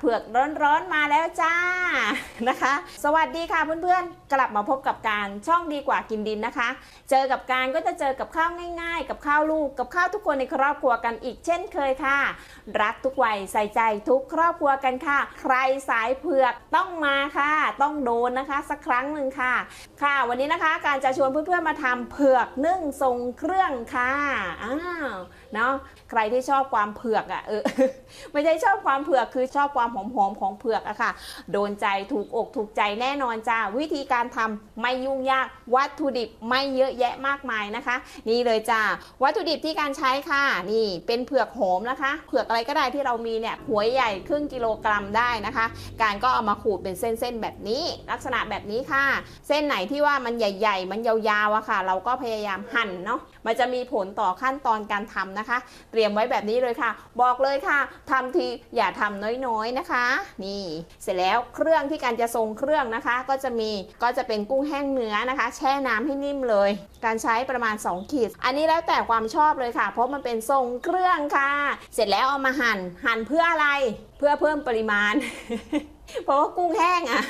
เผือกร้อนๆมาแล้วจ้านะคะ สวัสดีค่ะเพื่อนๆ กลับมาพบกับการช่องดีกว่ากินดินนะคะ เจอกับการก็จะเจอกับข้าวง่าย ๆ กับข้าวลูกกับข้าวทุกคนในครอบครัวกันอีกเช่นเคยค่ะ รักทุกวัยใส่ใจทุกครอบครัวกันค่ะ ใครสายเผือกต้องมาค่ะ ต้องโดนนะคะ สักครั้งหนึ่งค่ะ ค่ะ วันนี้นะคะการจะชวนเพื่อนๆมาทำเผือกนึ่งทรงเครื่องค่ะอ้าวเนาะใครที่ชอบความเผือกอะ่ะเออไม่ใช่ชอบความเผือกคือชอบความหอมๆของเผือกอะค่ะ โดนใจถูกอกถูกใจแน่นอนจ้าวิธีการทำไม่ยุ่งยากวัตถุดิบไม่เยอะแยะมากมายนะคะ นี่เลยจ้าวัตถุดิบที่การใช้ค่ะนี่เป็นเผือกหอมนะคะเผือกอะไรก็ได้ที่เรามีเนี่ยหัวใหญ่ครึ่งกิโลกรัมได้นะคะ การก็เอามาขูดเป็นเส้นๆแบบนี้ลักษณะแบบนี้ค่ะ เส้นไหนที่ว่ามันใหญ่ ๆ มันยาวๆอะค่ะ เราก็พยายามหั่นเนาะมันจะมีผลต่อขั้นตอนการทำนะคะ เตรียมไว้แบบนี้เลยค่ะ บอกเลยค่ะทำทีอย่าทำน้อยๆนะคะ นี่เสร็จแล้วเครื่องที่การจะทรงเครื่องนะคะ ก็จะมีก็จะเป็นกุ้งแห้งเนื้อนะคะ แช่น้ำให้นิ่มเลย การใช้ประมาณ 2 ขีด อันนี้แล้วแต่ความชอบเลยค่ะ เพราะมันเป็นทรงเครื่องค่ะ เสร็จแล้วเอามาหั่นหั่นเพื่ออะไรเพื่อเพิ่มปริมาณ เพราะว่ากุ้งแห้งอะ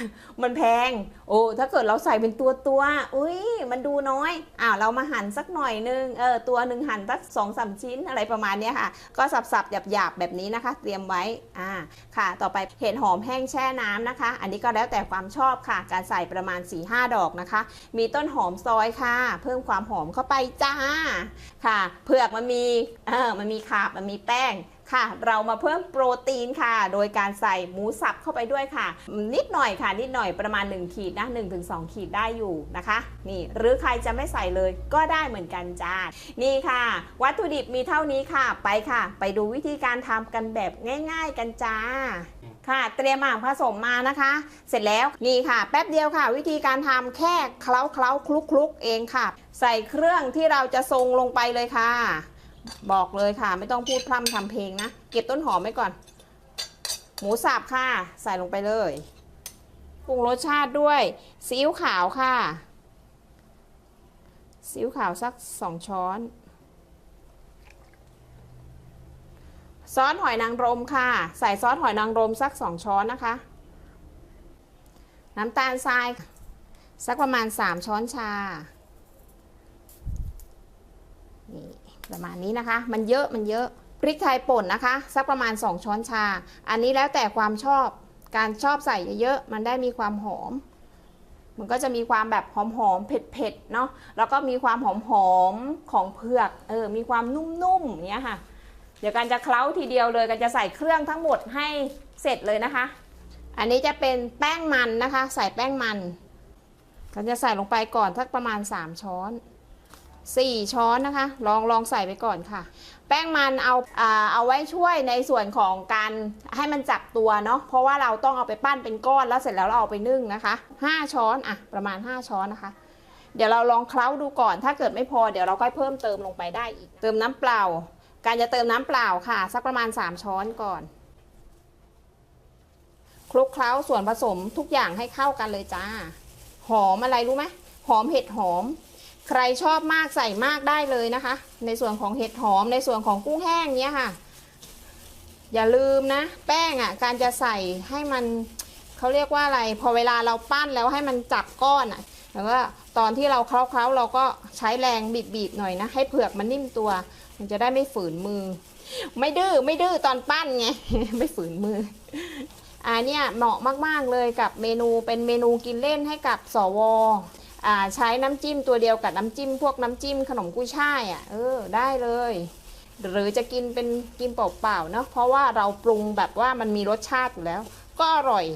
มันแพง โอ้ถ้าเกิดเราใส่เป็นตัวตัวอุ้ยมันดูน้อยอ้าวเรามาหั่นสักหน่อยนึงเออตัวหนึ่งหั่นสักสองสามชิ้นอะไรประมาณนี้ค่ะ ก็สับๆหยาบๆแบบนี้นะคะ เตรียมไว้อ่าค่ะ ต่อไปเห็ดหอมแห้งแช่น้ำนะคะ อันนี้ก็แล้วแต่ความชอบค่ะ การใส่ประมาณ4-5ดอกนะคะ มีต้นหอมซอยค่ะ เพิ่มความหอมเข้าไปจ้าค่ะ เผือกมันมีเออมันมีขาบมันมีแป้ง ค่ะ เรามาเพิ่มโปรตีนค่ะ โดยการใส่หมูสับเข้าไปด้วยค่ะ นิดหน่อยค่ะ นิดหน่อยประมาณ 1 ขีดนะ1-2 ขีดได้อยู่นะคะ นี่ หรือใครจะไม่ใส่เลยก็ได้เหมือนกันจ้า นี่ค่ะ วัตถุดิบมีเท่านี้ค่ะ ไปค่ะ ไปดูวิธีการทำกันแบบง่าย ๆ กันจ้าค่ะเตรียมอ่างผสมมานะคะ เสร็จแล้วนี่ค่ะ แป๊บเดียวค่ะ วิธีการทำแค่เคล้าเคล้าคลุกคลุกเองค่ะ ใส่เครื่องที่เราจะทรงลงไปเลยค่ะ บอกเลยค่ะ ไม่ต้องพูดพร่ำทำเพลงนะ เก็บต้นหอมไว้ก่อน หมูสับค่ะ ใส่ลงไปเลยปรุงรสชาติด้วยซีอิ๊วขาวค่ะซีอิ๊วขาวสักสองช้อนซอสหอยนางรมค่ะ ใส่ซอสหอยนางรมสักสองช้อนนะคะ น้ำตาลทราย สักประมาณ 3 ช้อนชา นี่ ประมาณนี้นะคะ มันเยอะมันเยอะพริกไทยป่นนะคะ สักประมาณ 2 ช้อนชา อันนี้แล้วแต่ความชอบการชอบใส่เยอะๆมันได้มีความหอม มันก็จะมีความแบบหอมๆเผ็ดๆเนาะแล้วก็มีความหอมๆของเผือกเออมีความนุ่มๆอย่างเงี้ยค่ะ เดี๋ยวกันจะเคล้าทีเดียวเลยกันจะใส่เครื่องทั้งหมดให้เสร็จเลยนะคะ อันนี้จะเป็นแป้งมันนะคะ ใส่แป้งมัน กันจะใส่ลงไปก่อนสักประมาณ 3 ช้อน 4 ช้อนนะคะ ลองลองใส่ไปก่อนค่ะ แป้งมันเอาอาเอาไว้ช่วยในส่วนของการให้มันจับตัวเนาะเพราะว่าเราต้องเอาไปปั้นเป็นก้อนแล้วเสร็จแล้วเราเอาไปนึ่งนะคะ 5 ช้อนอะประมาณ 5 ช้อนนะคะ เดี๋ยวเราลองเคล้าดูก่อน ถ้าเกิดไม่พอเดี๋ยวเราก็เพิ่มเติมลงไปได้อีก เติมน้ำเปล่า การจะเติมน้ำเปล่าค่ะ สักประมาณ 3 ช้อนก่อนคลุกเคล้าส่วนผสมทุกอย่างให้เข้ากันเลยจ้า หอมอะไรรู้ไหมหอมเห็ดหอม ใครชอบมากใส่มากได้เลยนะคะ ในส่วนของเห็ดหอมในส่วนของกุ้งแห้งเนี้ยค่ะ อย่าลืมนะ แป้งอะการจะใส่ให้มันเขาเรียกว่าอะไร พอเวลาเราปั้นแล้วให้มันจับก้อนอะแล้วก็ตอนที่เราเคล้าๆเราก็ใช้แรงบีบๆหน่อยนะ ให้เผือกมันนิ่มตัว มันจะได้ไม่ฝืนมือ ไม่ดื้อไม่ดื้อตอนปั้นไงไม่ฝืนมืออ่าเนี่ยเหมาะมากๆเลยกับเมนูเป็นเมนูกินเล่นให้กับสวอ ใช้น้ำจิ้มตัวเดียวกับน้ำจิ้มพวกน้ำจิ้มขนมกุ้ยช่ายอะเออได้เลย หรือจะกินเป็นกินเปล่าๆเนาะเพราะว่าเราปรุงแบบว่ามันมีรสชาติอยู่แล้ว ก็อร่อย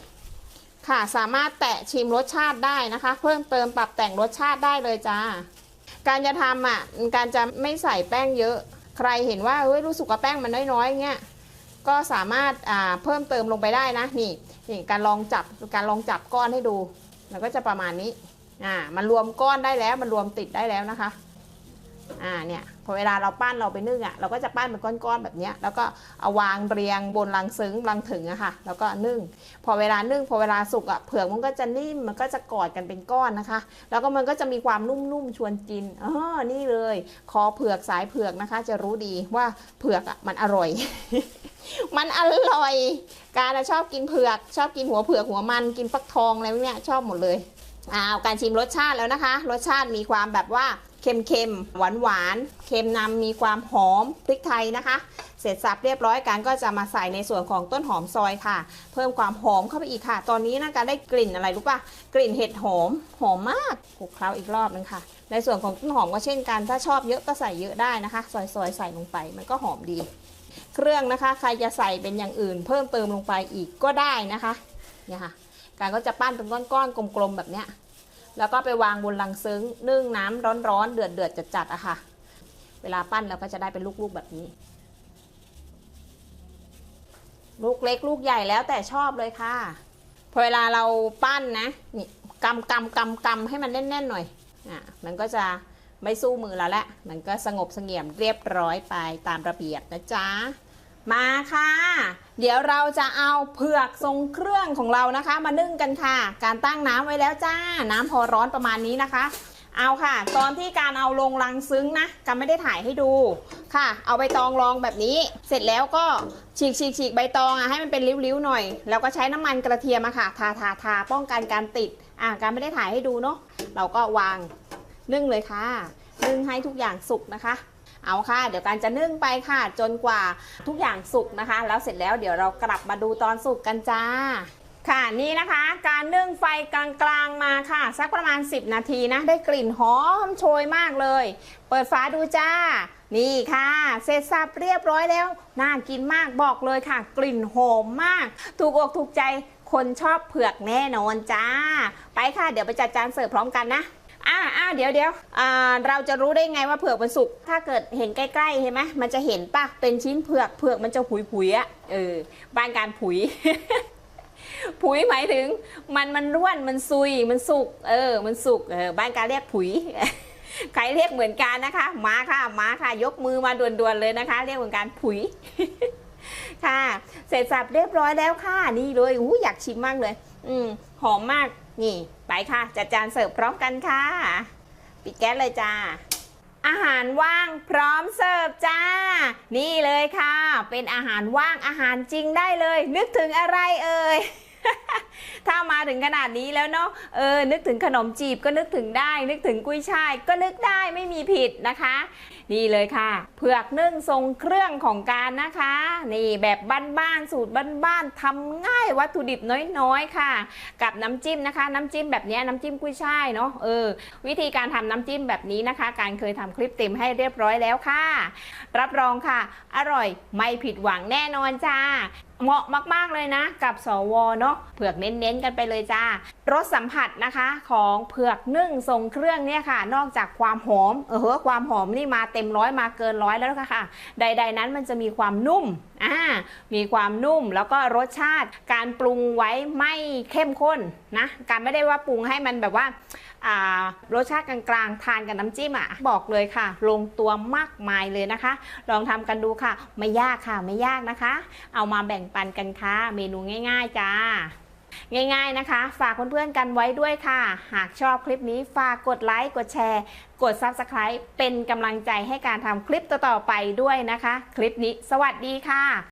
ค่ะสามารถแตะชิมรสชาติได้นะคะ เพิ่มเติมปรับแต่งรสชาติได้เลยจ้า การจะทำอะการจะไม่ใส่แป้งเยอะ ใครเห็นว่าเฮ้ยรู้สึกว่าแป้งมันน้อยๆเงี้ยก็สามารถอ่าเพิ่มเติมลงไปได้นะนี่นี่การลองจับการลองจับก้อนให้ดูมันก็จะประมาณนี้ อ่ามันรวมก้อนได้แล้วมันรวมติดได้แล้วนะคะอ่าเนี่ยพอเวลาเราปั้นเราไปนึ่งอะ่ะเราก็จะปั้นเป็นก้อนๆแบบเนี้ยแล้วก็เอาวางเรียงบนลังซึ้งลังถึงอะค่ะ แล้วก็นึ่ง พอเวลานึ่งพอเวลาสุกอะ่ะเผือกมันก็จะนิ่มมันก็จะกอดกันเป็นก้อนนะคะ แล้วก็มันก็จะมีความนุ่มๆชวนกินอ๋อนี่เลย คอเผือกสายเผือกนะคะ จะรู้ดีว่าเผือกอะ่ะมันอร่อย มันอร่อย การชอบกินเผือก ชอบกินหัวเผือกหัวมันกินฟักทองอะไรพวกเนี้ยชอบหมดเลย อ้าวการชิมรสชาติแล้วนะคะ รสชาติมีความแบบว่าเค็มๆ หวานหวานๆเค็มนำมีความหอมพริกไทยนะคะ เสร็จสับเรียบร้อยการก็จะมาใส่ในส่วนของต้นหอมซอยค่ะ เพิ่มความหอมเข้าไปอีกค่ะ ตอนนี้นะการได้กลิ่นอะไรรู้ปะกลิ่นเห็ดหอม หอมมากคลุกเคล้าอีกรอบนึงค่ะ ในส่วนของต้นหอมก็เช่นกัน ถ้าชอบเยอะก็ใส่เยอะได้นะคะ ซอยๆ ใส่ลงไป มันก็หอมดี เครื่องนะคะ ใครจะใส่เป็นอย่างอื่น เพิ่มเติมลงไปอีกก็ได้นะคะ เนี่ยค่ะ การก็จะปั้นเป็นก้อนๆกลมๆแบบเนี้ยแล้วก็ไปวางบนลังซึ้งนึ่งน้ำร้อนๆเดือดๆจัดๆอะค่ะ เวลาปั้นเราก็จะได้เป็นลูกๆแบบนี้ ลูกเล็กลูกใหญ่แล้วแต่ชอบเลยค่ะพอเวลาเราปั้นนะนี่กำกำกำกำให้มันแน่นๆหน่อยอะมันก็จะไม่สู้มือเราแล้วมันก็สงบเสงี่ยมเรียบร้อยไปตามระเบียบนะจ๊ะ มาค่ะ เดี๋ยวเราจะเอาเผือกทรงเครื่องของเรานะคะ มานึ่งกันค่ะ การตั้งน้ำไว้แล้วจ้า น้ำพอร้อนประมาณนี้นะคะ เอาค่ะ ตอนที่การเอาลงลังซึ้งนะกันไม่ได้ถ่ายให้ดูค่ะ เอาใบตองรองแบบนี้ เสร็จแล้วก็ฉีกฉีกฉีกใบตองอะให้มันเป็นริ้วๆหน่อย แล้วก็ใช้น้ำมันกระเทียมอะค่ะ ทาทาทาป้องกันการติด อะการไม่ได้ถ่ายให้ดูเนาะ เราก็วางนึ่งเลยค่ะ นึ่งให้ทุกอย่างสุกนะคะ เอาค่ะ เดี๋ยวการจะนึ่งไปค่ะ จนกว่าทุกอย่างสุกนะคะ แล้วเสร็จแล้วเดี๋ยวเรากลับมาดูตอนสุกกันจ้าค่ะนี่นะคะการนึ่งไฟกลางๆมาค่ะ สักประมาณ 10 นาทีนะ ได้กลิ่นหอมโชยมากเลย เปิดฝาดูจ้า นี่ค่ะ เสร็จสับเรียบร้อยแล้ว น่ากินมากบอกเลยค่ะ กลิ่นหอมมาก ถูกอกถูกใจคนชอบเผือกแน่นอนจ้า ไปค่ะ เดี๋ยวไปจัดจานเสิร์ฟพร้อมกันนะ อ่าอ่าเดี๋ยวเดี๋ยวอ่าเราจะรู้ได้ไงว่าเผือกมันสุก ถ้าเกิดเห็นใกล้ๆเห็นไหมมันจะเห็นปะเป็นชิ้นเผือกเผือกมันจะผุยผุยๆอะเออบ้านการผุย ผุยหมายถึง มันมันร่วนมันซุยมันสุก เออ มันสุกเออบ้านการเรียกผุยใครเรียกเหมือนกันนะคะ มาค่ะมาค่ะ ยกมือมาด่วนๆเลยนะคะ เรียกเหมือนกันผุยค่ะ เสร็จสับเรียบร้อยแล้วค่ะนี่เลยอู้อยากชิมมากเลย อืมหอมมาก นี่ไปค่ะ จัดจานเสิร์ฟพร้อมกันค่ะ ปิดแก๊สเลยจ้า อาหารว่างพร้อมเสิร์ฟจ้า นี่เลยค่ะ เป็นอาหารว่างอาหารจริงได้เลย นึกถึงอะไรเอ่ย ถ้ามาถึงขนาดนี้แล้วเนาะ เออ นึกถึงขนมจีบก็นึกถึงได้ นึกถึงกุ้ยช่ายก็นึกได้ไม่มีผิดนะคะ นี่เลยค่ะ เผือกนึ่งทรงเครื่องของการนะคะ นี่แบบบ้านๆ สูตรบ้านๆทำง่ายวัตถุดิบน้อยๆ ค่ะ กับน้ำจิ้มนะคะ น้ำจิ้มแบบนี้น้ำจิ้มกุ้ยช่ายเนาะ เออ วิธีการทำน้ำจิ้มแบบนี้นะคะ การเคยทำคลิปเต็มให้เรียบร้อยแล้วค่ะ รับรองค่ะ อร่อยไม่ผิดหวังแน่นอนจ้า เหมาะมากๆเลยนะ กับสวเนาะเผือกเน้นๆกันไปเลยจ้ารสสัมผัสนะคะของเผือกนึ่งทรงเครื่องเนี่ยค่ะ นอกจากความหอมเออความหอมนี่มาเต็มร้อยมาเกินร้อยแล้วค่ะ ใด ๆ นั้นมันจะมีความนุ่ม อ่ามีความนุ่มแล้วก็รสชาติการปรุงไว้ไม่เข้มข้นนะการไม่ได้ว่าปรุงให้มันแบบว่าอ่ารสชาติกลางๆทานกับน้ำจิ้มอะบอกเลยค่ะ ลงตัวมากมายเลยนะคะ ลองทำกันดูค่ะ ไม่ยากค่ะไม่ยากนะคะ เอามาแบ่งปันกันค่ะ เมนูง่าย ๆ จ้า ง่ายๆนะคะ ฝากเพื่อนๆกันไว้ด้วยค่ะ หากชอบคลิปนี้ฝากกดไลค์ กดแชร์ กด Subscribe เป็นกำลังใจให้การทำคลิปต่อๆไปด้วยนะคะ คลิปนี้ สวัสดีค่ะ